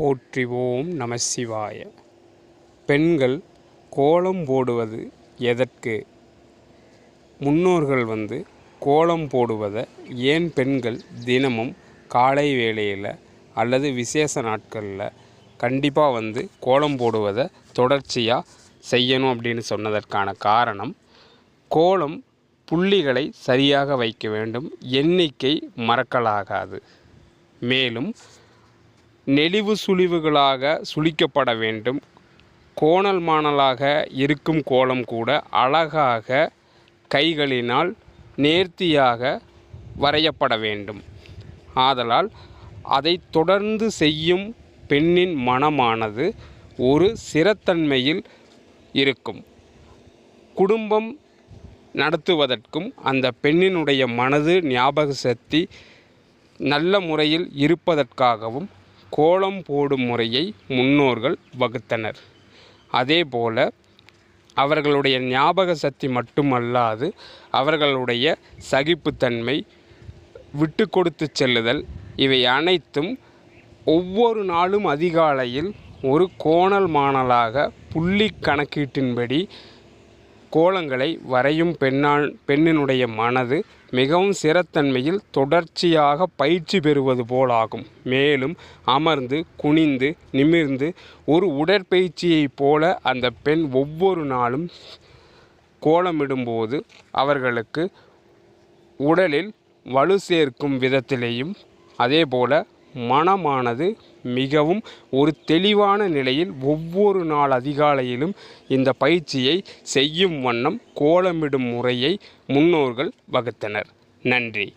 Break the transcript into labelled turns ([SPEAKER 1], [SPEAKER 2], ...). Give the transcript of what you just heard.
[SPEAKER 1] போற்றிவோம் நம சிவாய. பெண்கள் கோலம் போடுவது எதற்கு? முன்னோர்கள் வந்து கோலம் போடுவதை ஏன் பெண்கள் தினமும் காலை வேளையில் அல்லது விசேஷ நாட்களில் கண்டிப்பாக வந்து கோலம் போடுவதை தொடர்ச்சியாக செய்யணும் அப்படின்னு சொன்னதற்கான காரணம் கோலம் புள்ளிகளை சரியாக வைக்க வேண்டும் எண்ணிக்கை மறக்கலாகாது. மேலும் நெளிவு சுழிவுகளாக சுழிக்கப்பட வேண்டும். கோணல் மாணலாக இருக்கும் கோலம் கூட அழகாக கைகளினால் நேர்த்தியாக வரையப்பட வேண்டும். ஆதலால் அதை தொடர்ந்து செய்யும் பெண்ணின் மனமானது ஒரு சிறத்தன்மையில் இருக்கும். குடும்பம் நடத்துவதற்கும் அந்த பெண்ணினுடைய மனது ஞாபக சக்தி நல்ல முறையில் இருப்பதற்காகவும் கோலம் போடும் முறையை முன்னோர்கள் வகுத்தனர். அதேபோல அவர்களுடைய ஞாபக சக்தி மட்டுமல்லாது அவர்களுடைய சகிப்புத்தன்மை விட்டு கொடுத்து செல்லுதல் இவை அனைத்தும் ஒவ்வொரு நாளும் அதிகாலையில் ஒரு கோணல் மாணலாக புள்ளி கணக்கீட்டின்படி கோலங்களை வரையும் பெண்ணால் பெண்ணினுடைய மனது மிகவும் சிறத்தன்மையில் தொடர்ச்சியாக பயிற்சி பெறுவது போலாகும். மேலும் அமர்ந்து குனிந்து நிமிர்ந்து ஒரு உடற்பயிற்சியைப் போல அந்த பெண் ஒவ்வொரு நாளும் கோலமிடும்போது அவர்களுக்கு உடலில் வலு சேர்க்கும் விதத்திலேயும் அதேபோல மனமானது மிகவும் ஒரு தெளிவான நிலையில் ஒவ்வொரு நாள் அதிகாலையிலும் இந்த பயிற்சியை செய்யும் வண்ணம் கோலமிடும் முறையை முன்னோர்கள் வகுத்தனர். நன்றி.